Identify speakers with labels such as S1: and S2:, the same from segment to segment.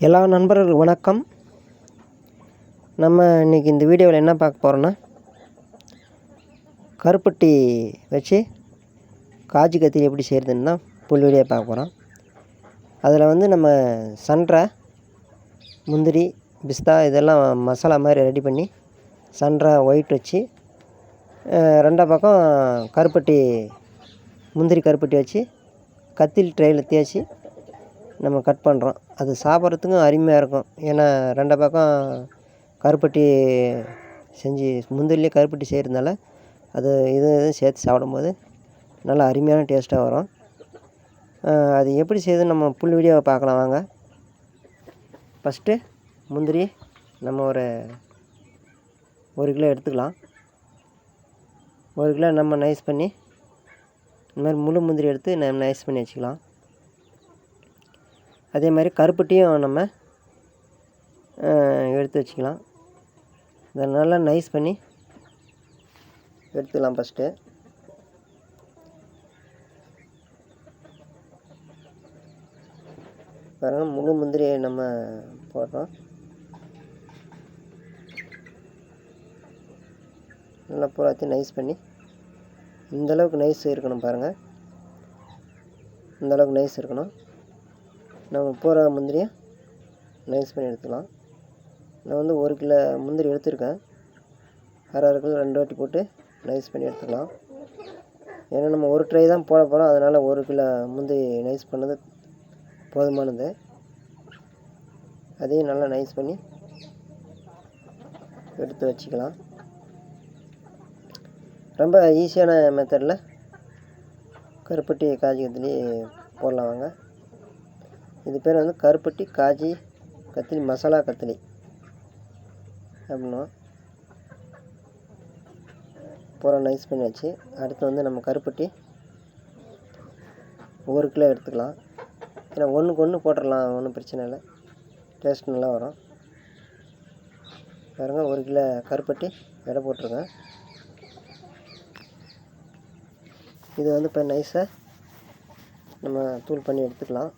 S1: எல்லா நண்பர்கள் வணக்கம். நம்ம இன்றைக்கி இந்த வீடியோவில் என்ன பார்க்க போகிறோன்னா கருப்பட்டி வச்சு காஜு கத்திரி எப்படி செய்கிறதுன்னு தான் புல் வீடியோ பார்க்க போகிறோம் அதில் வந்து நம்ம சன்றை முந்திரி பிஸ்தா இதெல்லாம் மசாலா மாதிரி ரெடி பண்ணி சன்றை ஒயிட் வச்சு ரெண்டாம் பக்கம் கருப்பட்டி முந்திரி கருப்பட்டி வச்சு கத்தில் ட்ரெயில் தேய்ச்சி நம்ம கட் பண்ணுறோம் அது சாப்பிட்றதுக்கும் அருமையாக இருக்கும். ஏன்னா ரெண்டு பக்கம் கருப்பட்டி செஞ்சு முந்திரிலே கருப்பட்டி செய்கிறதுனால அது இது இதுவும் சேர்த்து சாப்பிடும்போது நல்லா அருமையான டேஸ்ட்டாக வரும். அது எப்படி செய்யுதுன்னு நம்ம புல் வீடியோவை பார்க்கலாம் வாங்க. ஃபஸ்ட்டு முந்திரி நம்ம ஒரு ஒரு கிலோ எடுத்துக்கலாம். ஒரு கிலோ நம்ம நைஸ் பண்ணி இந்த மாதிரி முழு முந்திரி எடுத்து நம்ம நைஸ் பண்ணி வச்சுக்கலாம். அதே மாதிரி கருப்பட்டியும் நம்ம எடுத்து வச்சுக்கலாம். இதை நல்லா நைஸ் பண்ணி எடுத்துக்கலாம் ஃபஸ்ட்டு பாருங்க முழு முந்திரியை நம்ம போடுறோம். நல்லா பூராத்தையும் நைஸ் பண்ணி இந்த அளவுக்கு நைஸ் இருக்கணும் பாருங்கள் இந்த அளவுக்கு நைஸ் இருக்கணும். நம்ம பூரா முந்திரியை நைஸ் பண்ணி எடுத்துக்கலாம். நான் வந்து ஒரு கிலோ முந்திரி எடுத்திருக்கேன். அரை அரை கிலோ ரெண்டு வாட்டி போட்டு நைஸ் பண்ணி எடுத்துக்கலாம். ஏன்னா நம்ம ஒரு ட்ரை தான் போட போகிறோம் அதனால் ஒரு கிலோ முந்திரி நைஸ் பண்ணது போதுமானது. அதையும் நல்லா நைஸ் பண்ணி எடுத்து வச்சுக்கலாம். ரொம்ப ஈஸியான மெத்தடில் கருப்பட்டி காஜி போடலாம் வாங்க. இது பேர் வந்து கருப்பட்டி காஜி கத்திரி மசாலா கத்திரி அப்படின்னா பூரா நைஸ் பண்ணி வச்சு அடுத்து வந்து நம்ம கருப்பட்டி. ஒரு கிலோ எடுத்துக்கலாம். ஏன்னா ஒன்றுக்கு ஒன்று போட்டுடலாம் ஒன்றும் பிரச்சனை இல்லை. டேஸ்ட் நல்லா வரும். பாருங்க ஒரு கிலோ கருப்பட்டி. எடை போட்டிருக்கேன். இது வந்து இப்போ நைஸாக நம்ம தூள் பண்ணி எடுத்துக்கலாம்.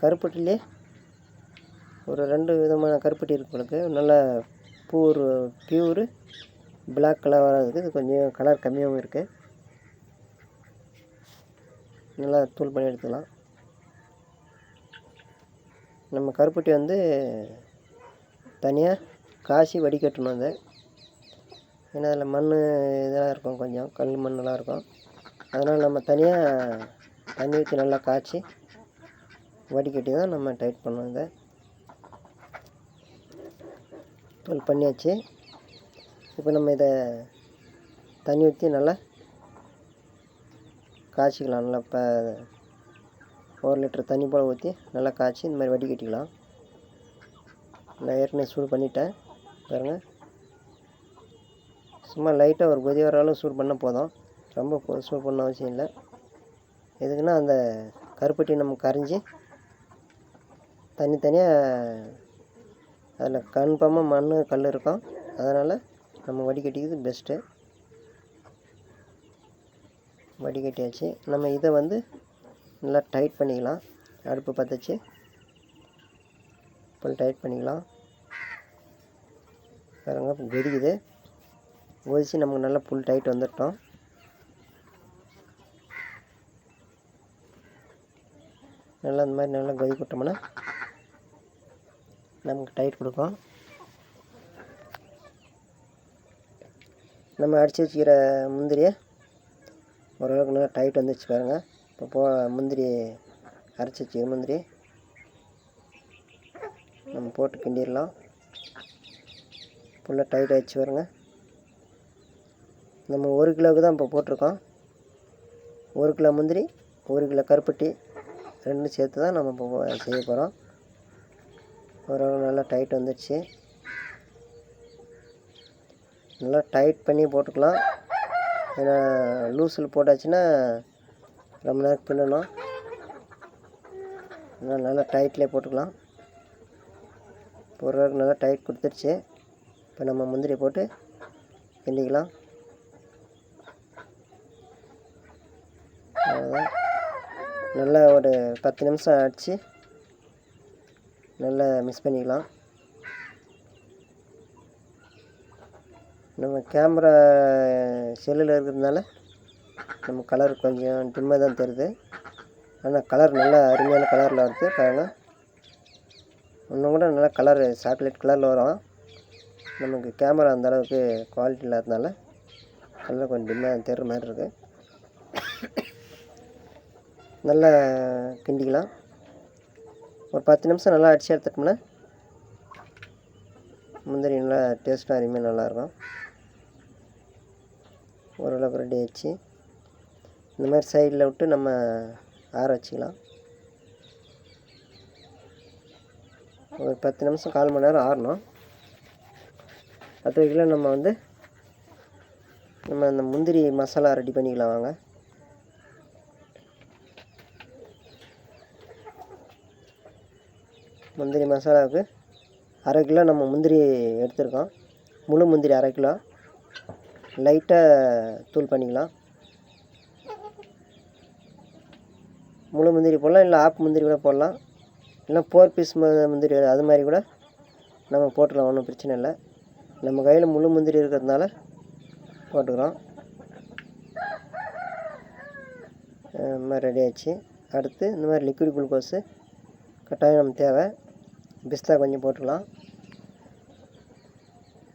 S1: கருப்பட்டிலே ஒரு ரெண்டு விதமான கருப்பட்டி இருக்கு உங்களுக்கு. நல்ல பூர் பியூரு பிளாக் கலராக இருக்குது. இது கொஞ்சம் கலர் கம்மியாகவும் இருக்குது நல்லா தூள் பண்ணி எடுத்துக்கலாம். நம்ம கருப்பட்டி வந்து தனியாக காசி வடிகட்டணும் அதை. ஏன்னா அதில் மண் இதெல்லாம் இருக்கும் கொஞ்சம். கல் மண்ணெல்லாம் இருக்கும். அதனால் நம்ம தனியாக தண்ணி ஊற்றி நல்லா காய்ச்சி வடிகட்டி தான் நம்ம டைட் பண்ணோம் இதை தூள் பண்ணியாச்சு. இப்போ நம்ம இதை தண்ணி ஊற்றி நல்லா காய்ச்சிக்கலாம். நல்லா இப்போ ஒரு லிட்டர் தண்ணி போல் ஊற்றி நல்லா காய்ச்சி இந்த மாதிரி வடிகட்டிக்கலாம். நான் ஏற்கனவே சூடு பண்ணிட்டேன். பாருங்கள் சும்மா லைட்டாக ஒரு கொதி வர அளவு சூடு பண்ணால் போதும். ரொம்ப சூடு பண்ண அவசியம் இல்லை. எதுக்குன்னா அந்த கருப்பட்டி நம்ம கரைஞ்சி தனித்தனியாக அதில் கன்ஃபார்மாக மண் கல் இருக்கும். அதனால் நம்ம வடிகட்டிக்கிறது பெஸ்ட்டு வடிகட்டியாச்சு. நம்ம இதை வந்து நல்லா டைட் பண்ணிக்கலாம். அடுப்பு பற்றச்சு ஃபுல் டைட் பண்ணிக்கலாம். பாருங்க வெடிக்குது. கொதிக்குது நமக்கு நல்லா ஃபுல் டைட் வந்துட்டோம். நல்லா இந்த மாதிரி நல்லா கொதிக்க கொட்டோம்னா நமக்கு டைட் கொடுக்கும். நம்ம அடித்து வச்சுக்கிற முந்திரியை ஓரளவுக்கு நல்லா டைட் வந்துச்சு பாருங்கள் இப்போ போ முந்திரி அரைச்சி வச்சுக்கிற முந்திரி நம்ம போட்டு கிண்டிடலாம். ஃபுல்லாக டைட் ஆகிடுச்சு பாருங்க. நம்ம ஒரு கிலோவுக்கு தான் இப்போ போட்டிருக்கோம். ஒரு கிலோ முந்திரி ஒரு கிலோ கருப்பட்டி ரெண்டும் சேர்த்து தான் நம்ம இப்போ செய்ய போகிறோம் ஓரளவு நல்லா டைட் வந்துடுச்சு நல்லா டைட் பண்ணி போட்டுக்கலாம். ஏன்னா லூஸில் போட்டாச்சுன்னா ரொம்ப நேரம் பின்னணும். அதனால் நல்லா டைட்லேயே போட்டுக்கலாம். ஓரளவுக்கு நல்லா டைட் கொடுத்துருச்சு. இப்போ நம்ம முந்திரி போட்டு கிண்டிக்கலாம். அவ்வளோதான் நல்லா ஒரு பத்து நிமிஷம் அடித்து நல்லா மிஸ் பண்ணிக்கலாம். நம்ம கேமரா செல்லில் இருக்கிறதுனால நம்ம கலர் கொஞ்சம் டிம்மாக தான் தெரியுது. ஆனால் கலர் நல்லா அருமையான கலரில் வருது. பாருங்கள் இன்னும் கூட நல்லா கலர் சாக்லேட் கலரில் வரும். நமக்கு கேமரா அந்த அளவுக்கு குவாலிட்டி இல்லாததுனால கலர் கொஞ்சம் டிம்மாக தெரிகிற மாதிரி இருக்குது நல்லா கிண்டிக்கலாம். ஒரு பத்து நிமிஷம் நல்லா அடித்து எடுத்துட்டோம்னா முந்திரி நல்லா டேஸ்ட்டாக அருமையாக நல்லாயிருக்கும். ஓரளவுக்கு ரெடி ஆயிடுச்சு. இந்த மாதிரி சைடில் விட்டு நம்ம ஆற வச்சுக்கலாம். ஒரு பத்து நிமிஷம் கால் மணி நேரம் ஆறணும். அது வரைக்கும் நம்ம வந்து நம்ம அந்த முந்திரி மசாலா ரெடி பண்ணிக்கலாம் வாங்க. முந்திரி மசாலாவுக்கு அரை கிலோ நம்ம முந்திரி எடுத்துருக்கோம். முழு முந்திரி அரை கிலோ. லைட்டாக தூள் பண்ணிக்கலாம். முழு முந்திரி போடலாம் இல்லை ஆப் முந்திரி கூட போடலாம். இல்லை ஃபோர் பீஸ் முந்திரி அது மாதிரி கூட நம்ம போட்டுக்கலாம் ஒன்றும் பிரச்சனை இல்லை. நம்ம கையில் முழு முந்திரி இருக்கிறதுனால போட்டுக்கிறோம். இந்த மாதிரி ரெடி ஆச்சு. அடுத்து இந்த மாதிரி லிக்விட் குளுக்கோஸு கட்டாயம் நம்ம தேவை. பிஸ்தா கொஞ்சம் போட்டுக்கலாம்.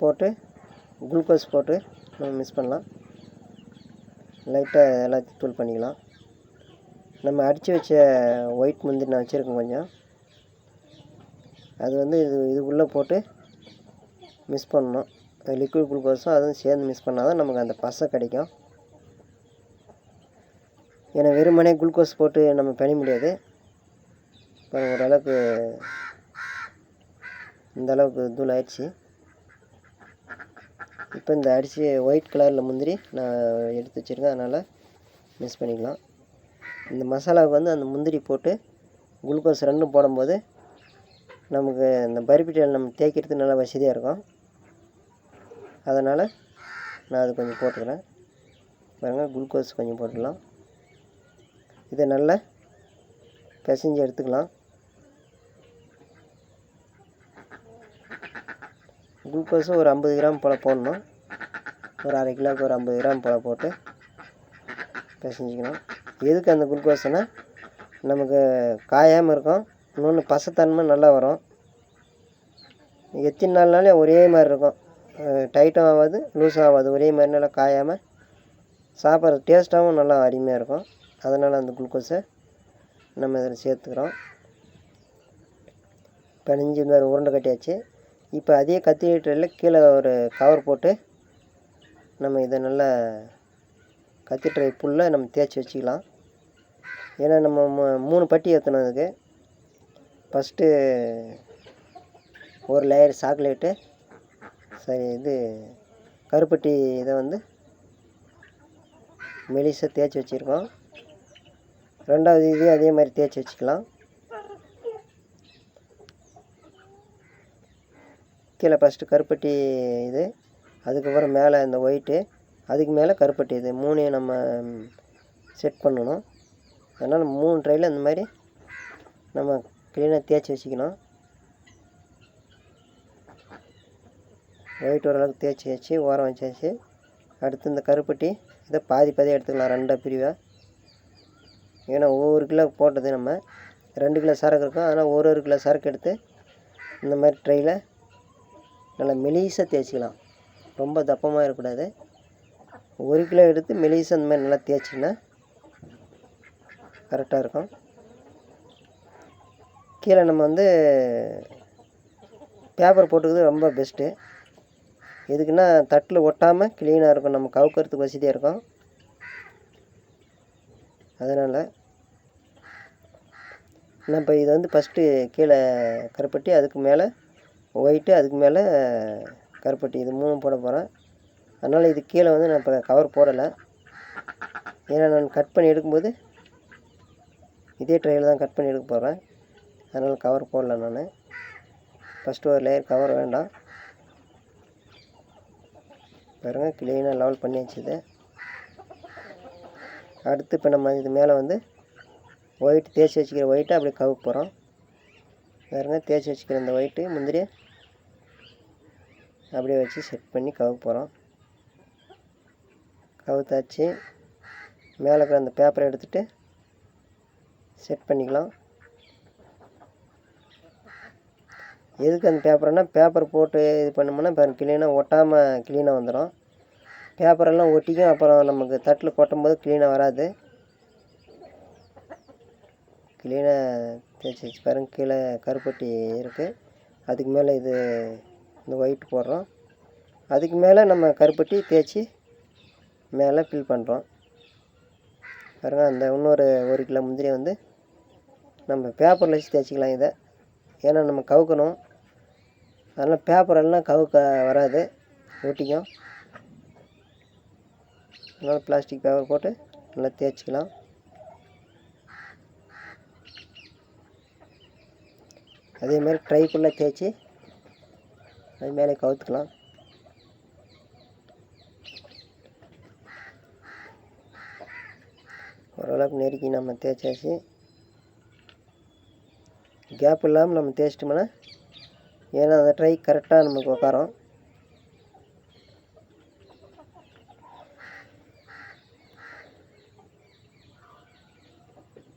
S1: போட்டு குளுக்கோஸ் போட்டு நம்ம மிக்ஸ் பண்ணலாம். லைட்டாக எல்லாத்தையும் தூள் பண்ணிக்கலாம். நம்ம அடித்து வச்ச ஒயிட் முந்திரி நான் வச்சுருக்கேன் கொஞ்சம். அது வந்து இது இதுக்குள்ளே போட்டு மிக்ஸ் பண்ணணும். லிக்விட் குளுக்கோஸும் அதுவும் சேர்ந்து மிக்ஸ் பண்ணால் தான் நமக்கு அந்த பசை கிடைக்கும். ஏன்னா வெறுமனே குளுக்கோஸ் போட்டு நம்ம பண்ண முடியாது. இப்போ ஓரளவுக்கு இந்தளவுக்கு தூள் ஆயிடுச்சு. இப்போ இந்த அரிசி ஒயிட் கலரில் முந்திரி நான் எடுத்து வச்சுருக்கேன். அதனால் மிக்ஸ் பண்ணிக்கலாம். இந்த மசாலாவுக்கு வந்து அந்த முந்திரி போட்டு குளுக்கோஸ் ரெண்டும் போடும்போது நமக்கு இந்த பருப்பிட்டல் நம்ம தேய்க்கிறதுக்கு நல்லா வசதியாக இருக்கும். அதனால் நான் அது கொஞ்சம் போட்டுக்கிறேன். பாருங்கள் குளுக்கோஸ் கொஞ்சம் போட்டுக்கலாம். இதை நல்லா பிசைஞ்சு எடுத்துக்கலாம். குளுக்கோஸும் ஒரு ஐம்பது கிராம் போல் போடணும். ஒரு அரை கிலோவுக்கு ஒரு ஐம்பது கிராம் போல் போட்டு பிசைஞ்சிக்கணும். எதுக்கு அந்த குளுக்கோஸ்னால் நமக்கு காயாமல் இருக்கும். இன்னொன்று பசத்தன்மை நல்லா வரும். எத்தனை நாள்னாலே ஒரே மாதிரி இருக்கும். டைட்டும் ஆகாது லூஸும் ஆகாது. ஒரே மாதிரி நல்லா காயாமல் சாப்பிட்ற டேஸ்ட்டாகவும் நல்லா அருமையாக இருக்கும். அதனால் அந்த குளுக்கோஸை நம்ம இதில் சேர்த்துக்கிறோம். பிணைஞ்சு இந்த மாதிரி உருண்டை கட்டியாச்சு. இப்போ அதே கத்திரி ட்ரையில் கீழே ஒரு கவர் போட்டு நம்ம இதை நல்லா கத்திரி ட்ரை ஃபுல்லாக நம்ம தேய்ச்சி வச்சுக்கலாம். ஏன்னா நம்ம மூணு பட்டி ஏற்றணும் அதுக்கு. ஃபஸ்ட்டு ஒரு லேயர் சாக்லேட்டு சரி இது கருப்பட்டி இதை வந்து மெலிசாக தேய்ச்சி வச்சுருக்கோம். ரெண்டாவது இதையும் அதே மாதிரி தேய்ச்சி வச்சுக்கலாம். கீழே ஃபஸ்ட்டு கருப்பட்டி இது அதுக்கப்புறம் மேலே இந்த ஒயிட்டு அதுக்கு மேலே கருப்பட்டி இது. மூணையும் நம்ம செட் பண்ணணும். அதனால் மூணு ட்ரையில் இந்த மாதிரி நம்ம க்ளீனாக தேய்ச்சி வச்சுக்கணும். ஒயிட் ஓரளவுக்கு தேய்ச்சி வச்சு ஓரம் வச்சாச்சு அடுத்து இந்த கருப்பட்டி இதை பாதி பாதியாக எடுத்துக்கலாம் ரெண்டாக பிரிவாக ஏன்னா ஒவ்வொரு கிலோ போட்டது நம்ம ரெண்டு கிலோ சரக்கு இருக்கும். அதனால் ஒரு ஒரு கிலோ சரக்கு எடுத்து இந்த மாதிரி ட்ரையில் நல்லா மெலிசாக தேய்ச்சிக்கலாம். ரொம்ப தப்பமாக இருக்கக்கூடாது. ஒரு கிலோ எடுத்து மெலிசாக அந்த மாதிரி நல்லா தேய்ச்சிங்கன்னா கரெக்டாக இருக்கும். கீழே நம்ம வந்து பேப்பர் போட்டுக்கிறது ரொம்ப பெஸ்ட்டு எதுக்குன்னா தட்டில் ஒட்டாமல் க்ளீனாக இருக்கும். நம்ம கவுக்கிறதுக்கு வசதியாக இருக்கும். அதனால் நான் இப்போ இது வந்து ஃபஸ்ட்டு கீழே கருப்பட்டி அதுக்கு மேலே ஒயிட்டு அதுக்கு மேலே கருப்பட்டி இது மூணும் போட போகிறேன். அதனால் இது கீழே வந்து நான் இப்போ கவர் போடலை. ஏன்னா நான் கட் பண்ணி எடுக்கும்போது இதே ட்ரையில் தான் கட் பண்ணி எடுக்க போகிறேன். அதனால் கவர் போடல நான். ஃபஸ்ட்டு ஒரு லேயர் கவர் வேண்டாம். பாருங்கள் க்ளீனாக லெவல் பண்ணி வச்சுது. அடுத்து இப்போ நம்ம இது மேலே வந்து ஒயிட் தேய்ச்சி வச்சுக்கிற ஒயிட்டை அப்படியே கவுக்க போகிறோம். பாருங்கள் தேய்ச்சி வச்சுக்கிற இந்த ஒயிட்டு முந்திரி அப்படியே வச்சு செட் பண்ணி கவுக்க போகிறோம் கவுத்தாச்சு. மேலே இருக்கிற அந்த பேப்பரை எடுத்துகிட்டு செட் பண்ணிக்கலாம். எதுக்கு அந்த பேப்பர்னா பேப்பர் போட்டு இது பண்ணோம்னா பாருங்க க்ளீனாக ஒட்டாமல் க்ளீனாக வந்துடும் பேப்பரெல்லாம் ஒட்டிக்கும் அப்புறம் நமக்கு தட்டில் கொட்டும் போது க்ளீனாக வராது. க்ளீனாக தேய்ச்சி வச்சு பாருங்க கீழே கருப்பட்டி இருக்குது அதுக்கு மேலே இது இந்த ஒயிட் போடுறோம். அதுக்கு மேலே நம்ம கருப்பட்டி தேய்ச்சி மேலே ஃபில் பண்ணுறோம் பாருங்க அந்த இன்னொரு ஒரு கிலோ முந்திரி வந்து நம்ம பேப்பரில் வச்சு தேய்ச்சிக்கலாம் இதை. ஏன்னா நம்ம கவுக்கணும். அதனால் பேப்பரெல்லாம் கவுக்க வராது. ஒட்டிக்கும். அதனால் பிளாஸ்டிக் பேப்பர் போட்டு நல்லா தேய்ச்சிக்கலாம். அதே மாதிரி ட்ரைக்குள்ளே தேய்ச்சி அது மேலே கவுத்துக்கலாம். ஓரளவுக்கு நெருக்கி நம்ம தேய்ச்சாச்சு. கேப் இல்லாமல் நம்ம தேய்ச்சிட்டோம்னா ஏன்னா அந்த ட்ரை கரெக்டாக நமக்கு உட்காரும்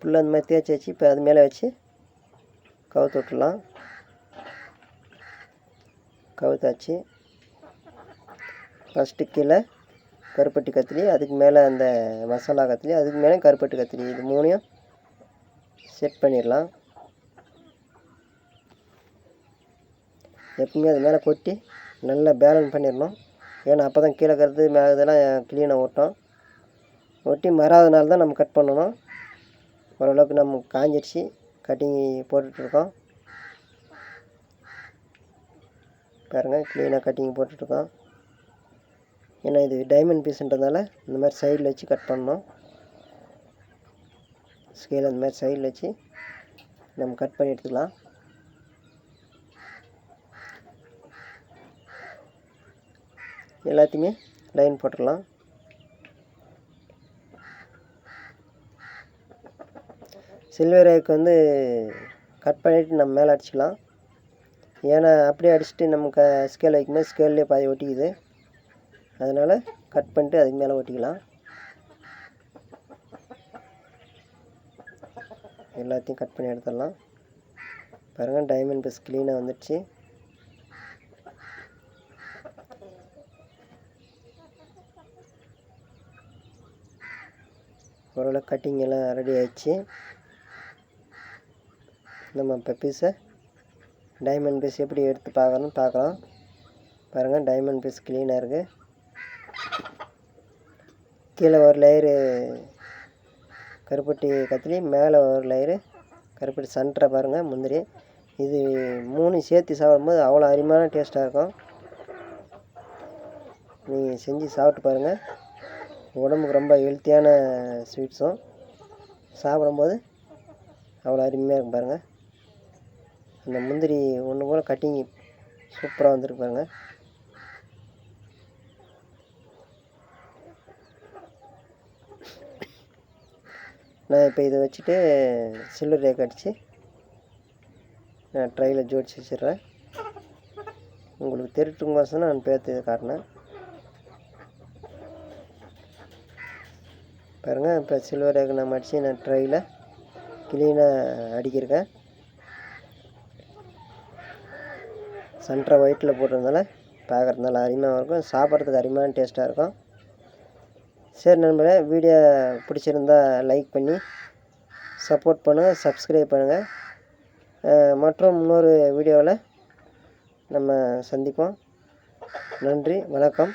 S1: புல்லு அந்த மாதிரி தேய்ச்சி வச்சு இப்போ அது மேலே வச்சு கவுத்து விட்டுலாம் கவுத்தாச்சு. ஃபஸ்ட்டு கீழே கருப்பட்டி கத்திரி அதுக்கு மேலே அந்த மசாலா கத்திரி அதுக்கு மேலே கருப்பட்டி கத்திரி. இது மூணையும் செட் பண்ணிடலாம். எப்பவுமே அது மேலே கொட்டி நல்லா பேலன்ஸ் பண்ணிடணும். ஏன்னா அப்போ தான் கீழே கருது மேலே இதெல்லாம் க்ளீனாக ஓட்டும் ஒட்டி மறாத நாள் தான் நம்ம கட் பண்ணணும். ஓரளவுக்கு நம்ம காஞ்சிடுச்சு கட்டிங் போட்டுட்ருக்கோம் பாருங்கள் க்ளீனாக கட்டிங் போட்டுட்ருக்கோம் ஏன்னா இது டைமண்ட் பீஸுன்றதால இந்த மாதிரி சைடில் வச்சு கட் பண்ணோம் ஸ்கேல் அந்த மாதிரி சைடில் வச்சு நம்ம கட் பண்ணி எடுத்துக்கலாம். எல்லாத்தையுமே லைன் போட்டுடலாம். சில்வர் ஏக்கு வந்து கட் பண்ணிவிட்டு நம்ம மேலே அடிச்சுக்கலாம். ஏன்னா அப்படியே அடிச்சுட்டு நமக்கு ஸ்கேல் வைக்கும்போது ஸ்கேல்லே பாதி ஒட்டிக்குது. அதனால் கட் பண்ணிட்டு அதுக்கு மேலே ஒட்டிக்கலாம். எல்லாத்தையும் கட் பண்ணி எடுத்துடலாம். பாருங்கள் டைமண்ட் பஸ் க்ளீனாக வந்துடுச்சு. ஓரளவு கட்டிங் எல்லாம் ரெடி ஆயிடுச்சு. நம்ம இப்போ பீஸை டைமண்ட் பீஸ் எப்படி எடுத்து பார்க்கணும் பார்க்கலாம். பாருங்கள் டைமண்ட் பீஸ் க்ளீனாக இருக்குது கீழே ஒரு லேயரு கருப்பட்டி கத்திரி மேலே ஒரு லேயரு கருப்பட்டி சன்ட்ரை பாருங்கள் முந்திரி. இது மூணு சேர்த்து சாப்பிடும்போது அவ்வளோ அருமையான டேஸ்ட்டாக இருக்கும். நீங்கள் செஞ்சு சாப்பிட்டு பாருங்கள் உடம்புக்கு ரொம்ப ஹெல்த்தியான ஸ்வீட்ஸும் சாப்பிடும்போது அவ்வளோ அருமையாக இருக்கும் பாருங்கள் அந்த முந்திரி ஒன்று போல் கட்டிங் சூப்பராக வந்துருக்கு பாருங்கள் நான் இப்போ இதை வச்சுட்டு சில்வர் ரேக் அடித்து நான் ட்ரையில் ஜோடிச்சு வச்சிடுறேன். உங்களுக்கு திருட்டுங்கோசம் நான் பேர்த்து இதை காட்டினேன். பாருங்கள் இப்போ சில்வர் ரேக் நம்ம அடித்து நான் ட்ரையில் க்ளீனாக அடிக்கிருக்கேன். சென்ட்ரை ஒயிட்டில் போட்டிருந்தால பார்க்குறதுனால நல்லா அருமையாக இருக்கும். சாப்பிட்றதுக்கு அருமையான டேஸ்ட்டாக இருக்கும். சரி நண்பர்களே வீடியோ பிடிச்சிருந்தா லைக் பண்ணி சப்போர்ட் பண்ணுங்கள் சப்ஸ்கிரைப் பண்ணுங்கள் மற்றும் இன்னொரு வீடியோவில் நம்ம சந்திப்போம். நன்றி வணக்கம்.